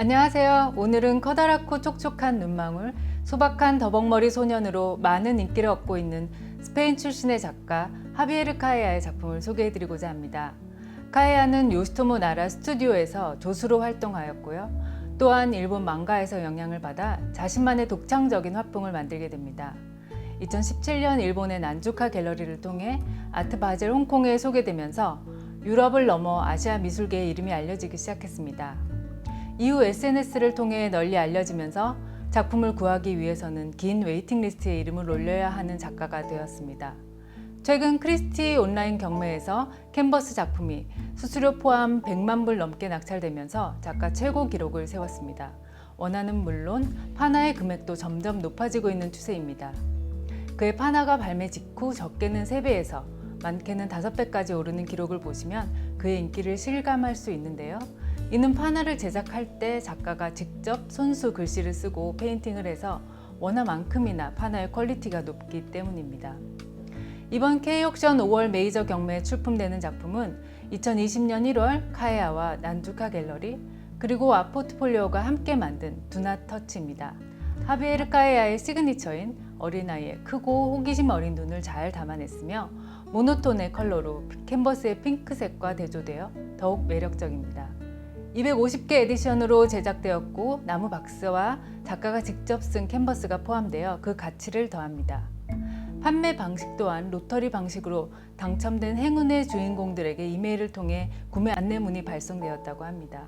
안녕하세요. 오늘은 커다랗고 촉촉한 눈망울, 소박한 더벅머리 소년으로 많은 인기를 얻고 있는 스페인 출신의 작가 하비에르 카에아의 작품을 소개해드리고자 합니다. 카에아는 요시토모 나라 스튜디오에서 조수로 활동하였고요. 또한 일본 망가에서 영향을 받아 자신만의 독창적인 화풍을 만들게 됩니다. 2017년 일본의 난주카 갤러리를 통해 아트 바젤 홍콩에 소개되면서 유럽을 넘어 아시아 미술계의 이름이 알려지기 시작했습니다. 이후 SNS를 통해 널리 알려지면서 작품을 구하기 위해서는 긴 웨이팅 리스트에 이름을 올려야 하는 작가가 되었습니다. 최근 크리스티 온라인 경매에서 캔버스 작품이 수수료 포함 100만 불 넘게 낙찰되면서 작가 최고 기록을 세웠습니다. 원화는 물론 파나의 금액도 점점 높아지고 있는 추세입니다. 그의 파나가 발매 직후 적게는 3배에서 많게는 5배까지 오르는 기록을 보시면 그의 인기를 실감할 수 있는데요. 이는 파나를 제작할 때 작가가 직접 손수 글씨를 쓰고 페인팅을 해서 원화만큼이나 파나의 퀄리티가 높기 때문입니다. 이번 K옥션 5월 메이저 경매에 출품되는 작품은 2020년 1월 카에아와 난주카 갤러리 그리고 아포트폴리오가 함께 만든 두나 터치입니다. 하비에르 카에아의 시그니처인 어린아이의 크고 호기심 어린 눈을 잘 담아냈으며 모노톤의 컬러로 캔버스의 핑크색과 대조되어 더욱 매력적입니다. 250개 에디션으로 제작되었고 나무 박스와 작가가 직접 쓴 캔버스가 포함되어 그 가치를 더합니다. 판매 방식 또한 로터리 방식으로 당첨된 행운의 주인공들에게 이메일을 통해 구매 안내문이 발송되었다고 합니다.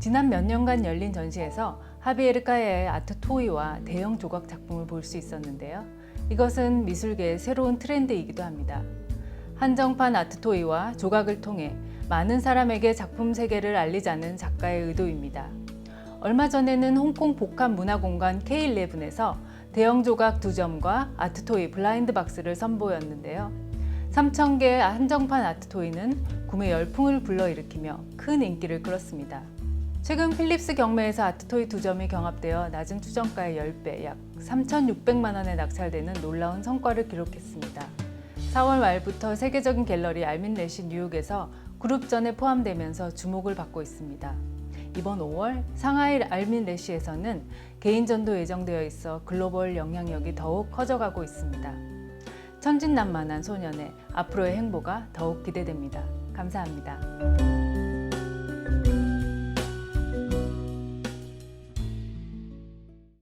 지난 몇 년간 열린 전시에서 하비에르 카에의 아트 토이와 대형 조각 작품을 볼 수 있었는데요. 이것은 미술계의 새로운 트렌드이기도 합니다. 한정판 아트 토이와 조각을 통해 많은 사람에게 작품 세계를 알리자는 작가의 의도입니다. 얼마 전에는 홍콩 복합 문화공간 K11에서 대형 조각 두 점과 아트토이 블라인드 박스를 선보였는데요. 3,000개의 한정판 아트토이는 구매 열풍을 불러일으키며 큰 인기를 끌었습니다. 최근 필립스 경매에서 아트토이 두 점이 경합되어 낮은 추정가의 10배, 약 3,600만 원에 낙찰되는 놀라운 성과를 기록했습니다. 4월 말부터 세계적인 갤러리 알민렛이 뉴욕에서 그룹전에 포함되면서 주목을 받고 있습니다. 이번 5월 상하이 알민레시에서는 개인전도 예정되어 있어 글로벌 영향력이 더욱 커져가고 있습니다. 천진난만한 소년의 앞으로의 행보가 더욱 기대됩니다. 감사합니다.